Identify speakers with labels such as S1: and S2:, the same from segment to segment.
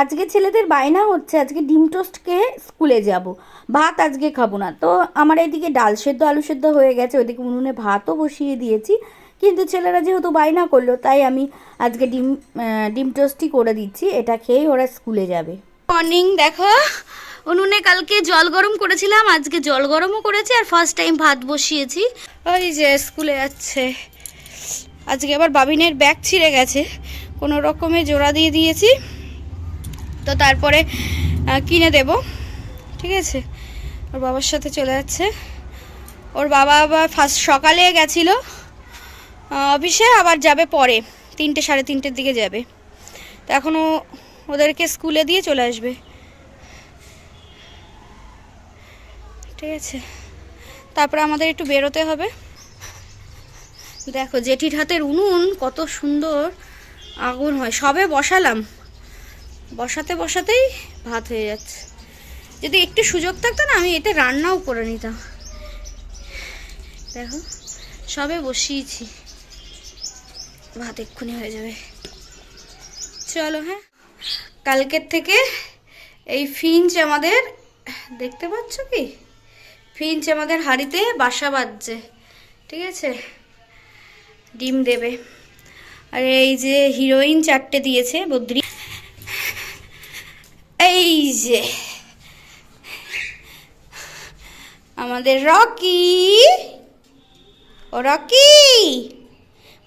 S1: আজকে ছেলেদের বায়না হচ্ছে আজকে ডিম টোস্ট খেয়ে স্কুলে যাব। ভাত আজকে খাব না। তো আমার এদিকে ডাল সেদ্ধ, আলু সেদ্ধ হয়ে গেছে ওইদিকে উনুনে ভাতও বসিয়ে দিয়েছি। কিন্তু ছেলেরা যেহেতু বায়না করল, তাই আমি আজকে ডিম ডিম টোস্টই করে দিচ্ছি। এটা খেয়েই ওরা স্কুলে যাবে। মর্নিং দেখো। উনুনে কালকে জল গরম করেছিলাম, আজকে জল গরমও করেছি, আর ফার্স্ট টাইম ভাত বসিয়েছি। ওই যে স্কুলে যাচ্ছে। আজকে আবার বাবিনের ব্যাগ ছিঁড়ে গেছে। কোনো রকমে জোড়া দিয়ে দিয়েছি। তো তারপরে কিনে দেব। ঠিক আছে? ওর বাবার সাথে চলে যাচ্ছে। ওর বাবা আবার ফার্স্ট সকালে গেছিল অফিসে, আবার যাবে পরে। তিনটে, সাড়ে তিনটের দিকে যাবে। তো এখনও ওদেরকে স্কুলে দিয়ে চলে আসবে। ঠিক আছে? তারপরে আমাদের একটু বেরোতে হবে। দেখো, জেঠির হাতের উনুন কত সুন্দর আগুন হয়। সবে বসালাম। বসাতে বসাতেই ভাত হয়ে যাচ্ছে। যদি একটু সুযোগ থাকতো না, আমি এটা রান্নাও করে নিতাম। দেখো, সবে বসিয়েছি। ভাত এক্ষুনি হয়ে যাবে। চলো হ্যাঁ? কালকের থেকে এই ফিঞ্চ আমাদের, দেখতে পাচ্ছ কি? ফিঞ্চ আমাদের হাড়িতে বাসা বাঁধছে, ঠিক আছে? ডিম দেবে। আর এই যে হিরোইন চারটে দিয়েছে বদ্রি যে আমাদের রকি। ও রকি,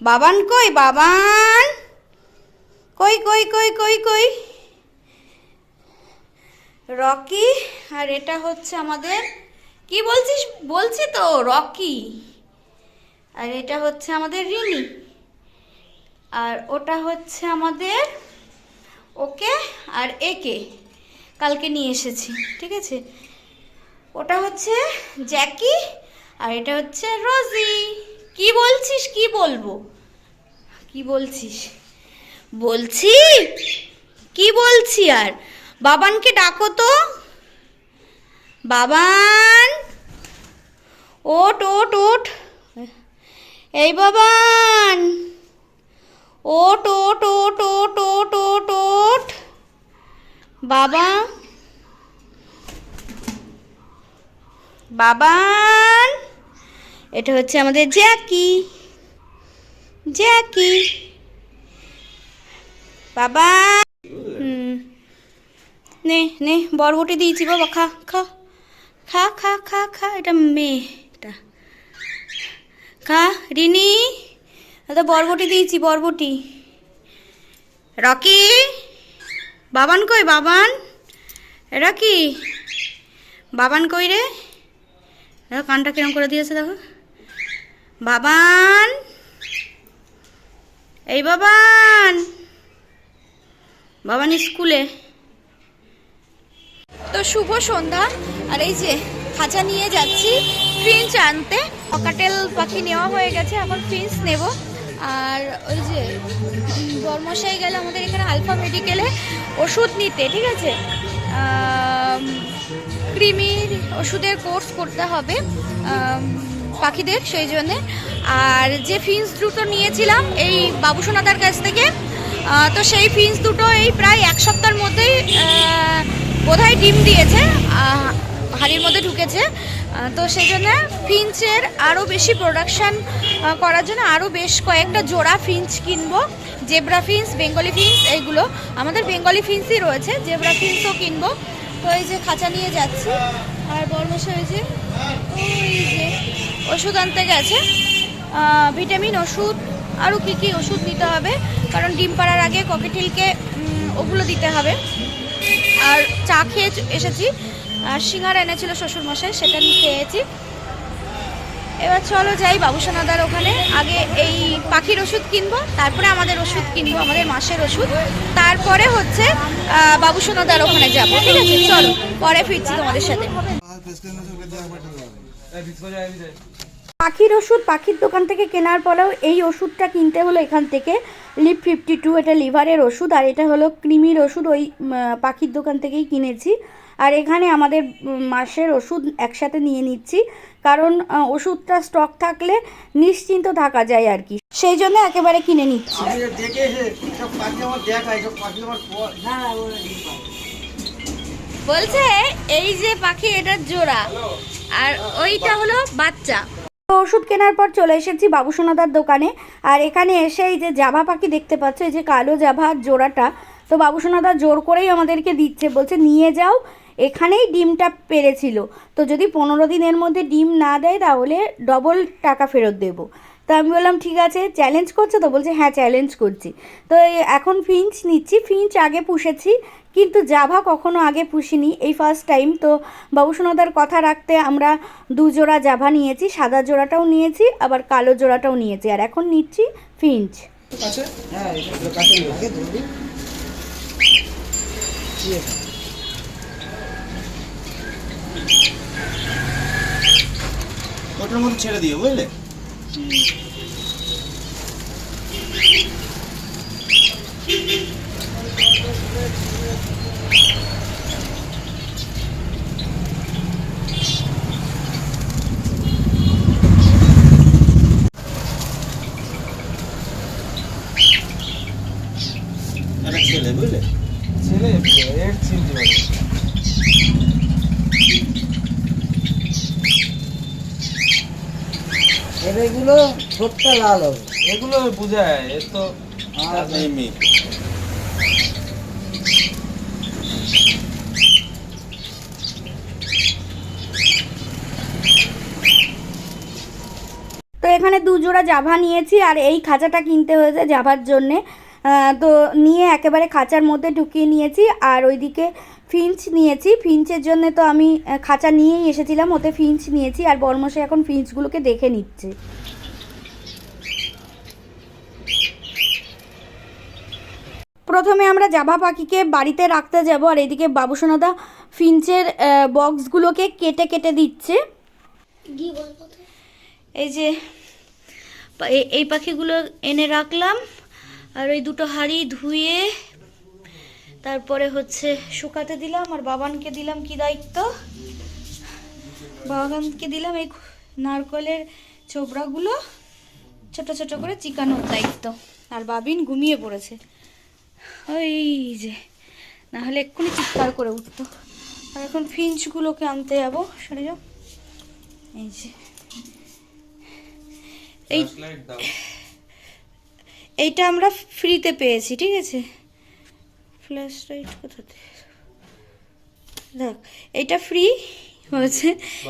S1: বাবান কই বাবান? কই কই কই কই কই? রকি, আর এটা হচ্ছে আমাদের, কি বলছিস? বলছি তো, রকি। আর এটা হচ্ছে আমাদের রিনি আর ওটা হচ্ছে আমাদের ওকে আর একে কালকে নিয়ে এসেছি, ঠিক আছে? ওটা হচ্ছে জ্যাকি আর এটা হচ্ছে রোজি। কি বলছিস? কি বলব? কি বলছিস? বলছি? কি বলছি আর? বাবানকে ডাকো তো। বাবান! ওট ওট ওট এই বাবান! ওট ওট ওট ওট ওট ওট ওট বাবা। বাবান। এটা হচ্ছে আমাদের জ্যাকি। জ্যাকি। বাবা। নে নে, বরবটি দিয়েছি বাবা, খা খা। খা খা খা খা, এটা মেয়ে, এটা। খা, রিনি। এটা বরবটি দিয়েছি, বরবটি। রকি। বাবান কই, বাবান? এরা কি? বাবান কই রে? দেখো কানটা কিরম করে দিয়েছে দেখো। বাবান? এই বাবান! বাবান স্কুলে। তো শুভ সন্ধ্যা। আর এই যে খাঁচা নিয়ে যাচ্ছি ফিঞ্চ আনতে। ককাটেল পাখি নেওয়া হয়ে গেছে, এখন ফিঞ্চ নেব। আর ওই যে, বর্মশাই গেলে আমাদের এখানে আলফা মেডিকেলে ওষুধ নিতে, ঠিক আছে? কৃমির ওষুধের কোর্স করতে হবে পাখিদের, সেই জন্যে। আর যে ফিন্স দুটো নিয়েছিলাম, এই বাবুসোনাদার কাছ থেকে তো সেই ফিন্স দুটো এই প্রায় এক সপ্তাহের মধ্যেই বোধহয় ডিম দিয়েছে হাড়ির মধ্যে ঢুকেছে। তো সেই জন্য ফিঞ্চের আরও বেশি প্রোডাকশান করার জন্য আরও বেশ কয়েকটা জোড়া ফিঞ্চ কিনবো। জেব্রা ফিন্স বেঙ্গলি ফিন্স এইগুলো আমাদের বেঙ্গলি ফিন্সই রয়েছে, জেব্রা ফিন্সও কিনবো। তো এই যে খাঁচা নিয়ে যাচ্ছি। আর বর্মশা ওই যে ওই যে ওষুধ আনতে গেছে। ভিটামিন, ওষুধ আরও কী কী ওষুধ নিতে হবে। কারণ ডিম পাড়ার আগে ককেটিলকে ওগুলো দিতে হবে। আর চা খেয়ে এসেছি। সিঙ্গারা এনেছিল শ্বশুরমশাই, সেটা খেয়েছি। এবার চলো যাই বাবুসোনাদার ওখানে। আগে এই পাখির ওষুধ কিনবো, তারপরে আমাদের ওষুধ কিনবো, আমাদের মাসের ওষুধ। তারপরে হচ্ছে বাবুসোনাদার ওখানে যাব, ঠিক আছে? চলো, পরে ফিরছি তোমাদের সাথে। পাখির ওষুধ পাখির দোকান থেকে কেনার পরেও এই ওষুধটা কিনতে হলো এখান থেকে। লিপ ফিফটি টু এটা লিভারের ওষুধ, আর এটা হলো ক্রিমির ওষুধ, ওই পাখির দোকান থেকেই কিনেছি। আর এখানে আমাদের মাসের ওষুধ একসাথে নিয়ে নিচ্ছি। কারণ ওষুধটা স্টক থাকলে নিশ্চিন্ত থাকা যায় আর কি। সেই জন্য একেবারে কিনে নিচ্ছি।
S2: বলছে এই যে পাখি এটার জোড়া। আর ওইটা হলো বাচ্চা।
S1: ওষুধ কেনার পর চলে এসেছি বাবুসোনাদার দোকানে। আর এখানে এসে এই যে জাভা পাখি দেখতে পাচ্ছ এই যে কালো জাভার জোড়াটা। তো বাবুসোনাদা জোর করেই আমাদেরকে দিচ্ছে বলছে নিয়ে যাও এখানেই ডিমটা পেরেছিল। তো যদি পনেরো দিনের মধ্যে ডিম না দেয় তাহলে ডবল টাকা ফেরত দেবো। তো আমি বললাম ঠিক আছে চ্যালেঞ্জ করছ তো? বলছে হ্যাঁ চ্যালেঞ্জ করছি। তো এই এখন ফিঞ্চ নিচ্ছি। ফিঞ্চ আগে পুষেছি কিন্তু জাভা কখনো আগে পুষিনি। এই ফার্স্ট টাইম তো বাবুসোনাদার কথা রাখতে আমরা দু জোড়া জাভা নিয়েছি সাদা জোড়াটাও নিয়েছি আবার কালো জোড়াটাও নিয়েছি। আর এখন নিচ্ছি ফিঞ্চ।
S3: হ্যাঁ এটা কাছে নিয়ে আগে ধরবি ঠিক আছে ওটার মধ্যে ছেড়ে দিও বুঝলে? ছেলে বুঝলে?
S4: ছেলে এর চিনতে
S3: এগুলো ঠোঁটটা লাল হবে।
S4: এগুলো বুঝায় এ তো
S3: নেই
S1: তো এখানে দুজোড়া জাভা নিয়েছি আর এই খাঁচাটা কিনতে হয়েছে জাভার জন্যে। আহ, তো নিয়ে একেবারে খাঁচার মধ্যে ঢুকিয়ে নিয়েছি আর ওইদিকে ফিঞ্চ নিয়েছি। ফিঞ্চের জন্য তো আমি খাঁচা নিয়েই এসেছিলাম ওতে ফিঞ্চ নিয়েছি আর বর্মশাই এখন ফিঞ্চগুলোকে দেখে নিচ্ছে। প্রথমে আমরা জাভা পাখিকে বাড়িতে রাখতে যাব আর এদিকে বাবুসোনাদা ফিঞ্চের বক্সগুলোকে কেটে কেটে দিচ্ছে।
S2: এই যে এই পাখিগুলো এনে রাখলাম আর ওই দুটো হাঁড়ি ধুয়ে তারপরে হচ্ছে শুকাতে দিলাম আর বাবানকে দিলাম কি দায়িত্ব? বাবানকে দিলাম এই নারকলের চোবড়াগুলো ছোট ছোট করে চিকানোর দায়িত্ব। আর বাবিন ঘুমিয়ে পড়েছে। ওই যে না হলে এক্ষুনি চিৎকার করে উঠতো। আর এখন ফিঞ্চগুলোকে আনতে যাব সরে যাও। এই যে। এই এইটা আমরা ফ্রিতে পেয়েছি ঠিক আছে? ফ্ল্যাশ লাইট কোথাতে দেখ এটা ফ্রি হয়েছে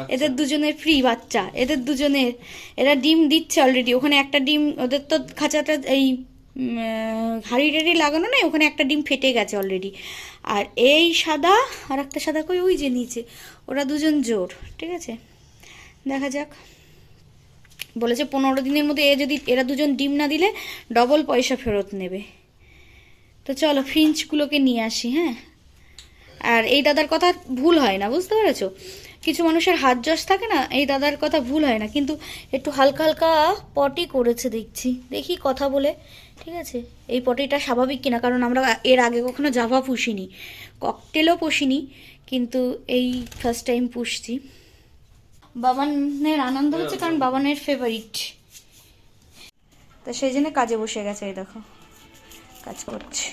S2: এদের দুজনের ফ্রি বাচ্চা। এদের দুজনের এরা ডিম দিচ্ছে অলরেডি ওখানে একটা ডিম ওদের তো খাঁচাটা এই হাঁড়ি টাড়ি লাগানো নেই ওখানে একটা ডিম ফেটে গেছে অলরেডি আর এই সাদা আর একটা সাদা কই? ওই যে নিচে। ওরা দুজন জোর ঠিক আছে? দেখা যাক। বলেছে পনেরো দিনের মধ্যে এ যদি এরা দুজন ডিম না দিলে ডবল পয়সা ফেরত নেবে। তো চলো ফিঞ্চগুলোকে নিয়ে আসি হ্যাঁ? আর এই দাদার কথা ভুল হয় না, বুঝতে পেরেছ? কিছু মানুষের হাত যশ থাকে না, এই দাদার কথা ভুল হয় না, কিন্তু একটু হালকা হালকা পটি করেছে দেখছি। দেখি কথা বলে, ঠিক আছে? এই পটিটা স্বাভাবিক কিনা, কারণ আমরা এর আগে কখনো জাভা পুষিনি, ককটেলও পুষিনি, কিন্তু এই ফার্স্ট টাইম পুষছি। বাবানের আনন্দ হচ্ছে, কারণ বাবানের ফেভারিট তো সেই জন্য কাজে বসে গেছে, এই দেখো। কাজ করছে।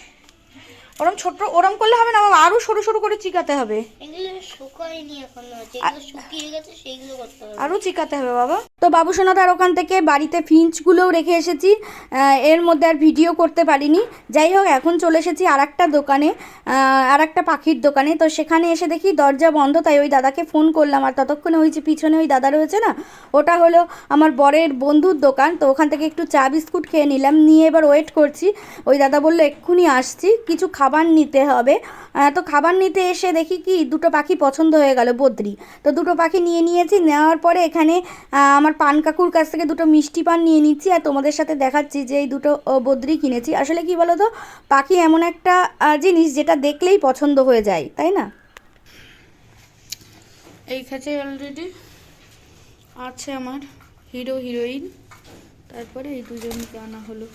S2: ওরম ছোট ওরম করলে হবে না বাবা আরও সরু সরু করে চিকাতে হবে।
S5: এগুলো শুকায়নি এখনও যেগুলো শুকিয়ে গেছে সেইগুলো করতে হবে।
S1: আরও চিকাতে হবে বাবা। তো বাবু সোনাদার ওখান থেকে বাড়িতে ফিঞ্চগুলোও রেখে এসেছি। এর মধ্যে আর ভিডিও করতে পারিনি। যাই হোক, এখন চলে এসেছি আর একটা দোকানে আর একটা পাখির দোকানে। তো সেখানে এসে দেখি দরজা বন্ধ, তাই ওই দাদাকে ফোন করলাম। আর ততক্ষণে ওই যে পিছনে ওই দাদা রয়েছে না, ওটা হলো আমার বরের বন্ধুর দোকান। তো ওখান থেকে একটু চা, বিস্কুট খেয়ে নিলাম। নিয়ে এবার ওয়েট করছি। ওই দাদা বলল, এক্ষুনি আসছি, কিছু খাবার নিতে হবে। তো খাবার নিতে এসে দেখি কি, দুটো পাখি পছন্দ হয়ে গেল বদ্রি। তো দুটো পাখি নিয়ে নিয়েছি, নেওয়ার পরে এখানে আমার পান কাকুর কাছ থেকে দুটো মিষ্টি পান নিয়ে নিচ্ছি আর তোমাদের সাথে দেখাচ্ছি যে এই দুটো বদ্রি কিনেছি। আসলে কি বলো তো পাখি এমন একটা জিনিস যেটা দেখলেই পছন্দ হয়ে যায়, তাই না?
S2: এই কাছে অলরেডি আছে আমার হিরো হিরোইন তারপরে এই দুজনকে আনা হলো।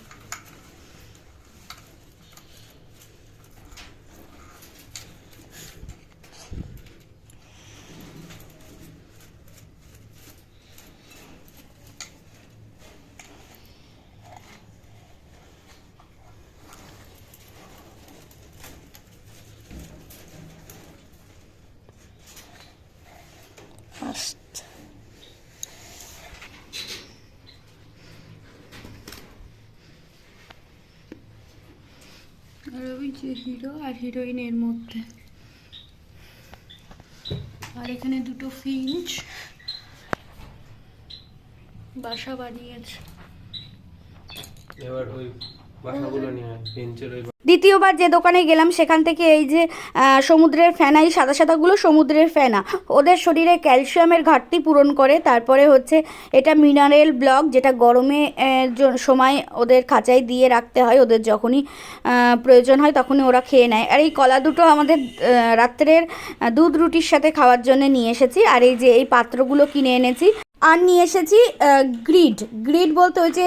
S1: আর ওই যে হিরো আর হিরোইনের মধ্যে। আর এখানে দুটো ফিঞ্চ বাসা বানিয়েছে।
S4: এবার ওই বাসাগুলো নিয়ে বেঞ্চের ওই
S1: দ্বিতীয়বার যে দোকানে গেলাম, সেখান থেকে এই যে সমুদ্রের ফেনা এই সাদা সাদাগুলো সমুদ্রের ফেনা। ওদের শরীরে ক্যালসিয়ামের ঘাটতি পূরণ করে, তারপরে হচ্ছে এটা মিনারেল ব্লক, যেটা গরমে সময় ওদের খাঁচায় দিয়ে রাখতে হয়। ওদের যখনই প্রয়োজন হয়, তখনই ওরা খেয়ে নেয়। আর এই কলা দুটো আমাদের রাত্রের দুধ রুটির সাথে খাওয়ার জন্য নিয়ে এসেছি। আর এই যে, এই পাত্রগুলো কিনে এনেছি। আর নিয়ে এসেছি গ্রিড গ্রিড বলতে ওই যে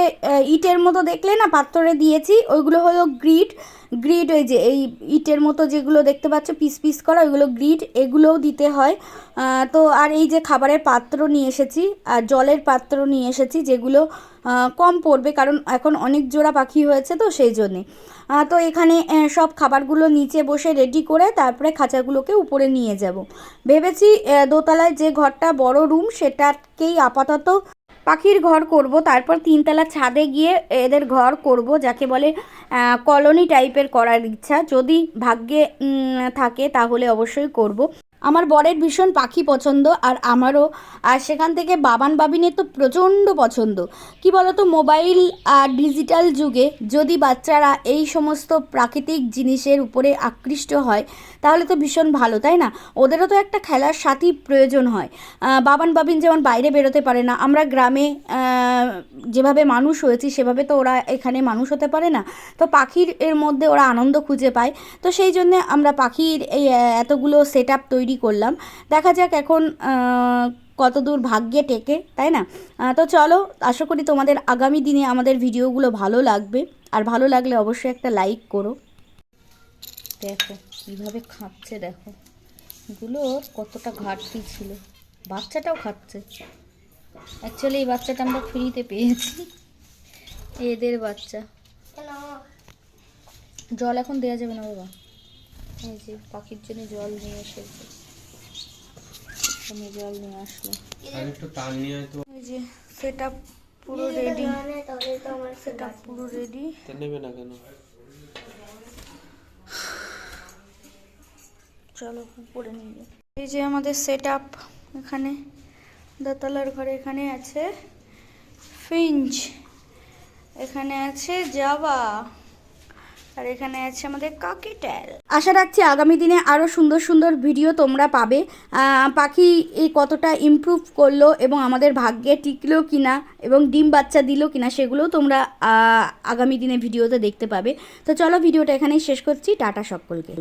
S1: ইটের মতো দেখলে না পাত্রে দিয়েছি, ওইগুলো হলো গ্রিড গ্রিড ওই যে, এই ইটের মতো যেগুলো দেখতে পাচ্ছ, পিস পিস করা, ওইগুলো গ্রিড এগুলোও দিতে হয়। তো আর এই যে খাবারের পাত্র নিয়ে এসেছি, আর জলের পাত্র নিয়ে এসেছি, যেগুলো কম পড়বে, কারণ এখন অনেক জোড়া পাখি হয়েছে তো, সেই জন্যে। তো এখানে সব খাবারগুলো নিচে বসে রেডি করে তারপরে খাঁচাগুলোকে উপরে নিয়ে যাব। ভেবেছি দোতলায় যে ঘরটা বড় রুম সেটাকেই আপাতত পাখির ঘর করব। তারপর তিনতলা ছাদে গিয়ে এদের ঘর করব, যাকে বলে কলোনি টাইপের করার ইচ্ছা। যদি ভাগ্যে থাকে তাহলে অবশ্যই করব। আমার বরের ভীষণ পাখি পছন্দ আর আমারও, আর সেখান থেকে বাবান বাবিনের তো প্রচণ্ড পছন্দ। কি বলতো, মোবাইল আর ডিজিটাল যুগে যদি বাচ্চারা এই সমস্ত প্রাকৃতিক জিনিসের উপরে আকৃষ্ট হয়, তাহলে তো ভীষণ ভালো, তাই না? ওদেরও তো একটা খেলার সাথী প্রয়োজন হয়। বাবান বাবিন যেমন বাইরে বেরোতে পারে না, আমরা গ্রামে যেভাবে মানুষ হয়েছি, সেভাবে তো ওরা এখানে মানুষ হতে পারে না। তো পাখির এর মধ্যে ওরা আনন্দ খুঁজে পায়। তো সেই জন্যে আমরা পাখির এই এতগুলো সেট আপ তৈরি করলাম। দেখা যাক এখন আহ, কতদূর ভাগ্যে টেকে তাই না? তো চলো আশা করি তোমাদের আগামী দিনে আমাদের ভিডিওগুলো ভালো লাগবে। আর ভালো লাগলে অবশ্যই একটা লাইক করো। দেখো কীভাবে খাচ্ছে দেখো। এগুলোর কতটা ঘাটতি ছিল। বাচ্চাটাও খাচ্ছে। অ্যাকচুয়ালি এই বাচ্চাটা আমরা ফ্রিতে পেয়েছি। এদের বাচ্চা। জল এখন দেওয়া যাবে না বাবা। এই যে পাখির জন্য জল নিয়ে এসেছে। আমি জল নিয়ে আসলো।
S4: আর একটু তাল নিয়ে আয় তো।
S1: এই যে সেটা পুরো রেডি
S5: তাহলে তো আমার
S1: সেটা পুরো রেডি
S4: তা নেবে না কেন?
S1: চলো উপরে নিয়ে যাই। এই যে আমাদের সেট আপ এখানে দোতলার ঘরে এখানে আছে। ফিঞ্চ এখানে আছে জাভা আর এখানে আছে আমাদের কাকিট্যাল আশা রাখছি আগামী দিনে আরও সুন্দর সুন্দর ভিডিও তোমরা পাবে। পাখি এই কতটা ইমপ্রুভ করল এবং আমাদের ভাগ্যে টিকলো কি না এবং ডিম বাচ্চা দিলো কিনা সেগুলোও তোমরা আগামী দিনে ভিডিওতে দেখতে পাবে। তো চলো ভিডিওটা এখানেই শেষ করছি। টাটা সকলকে।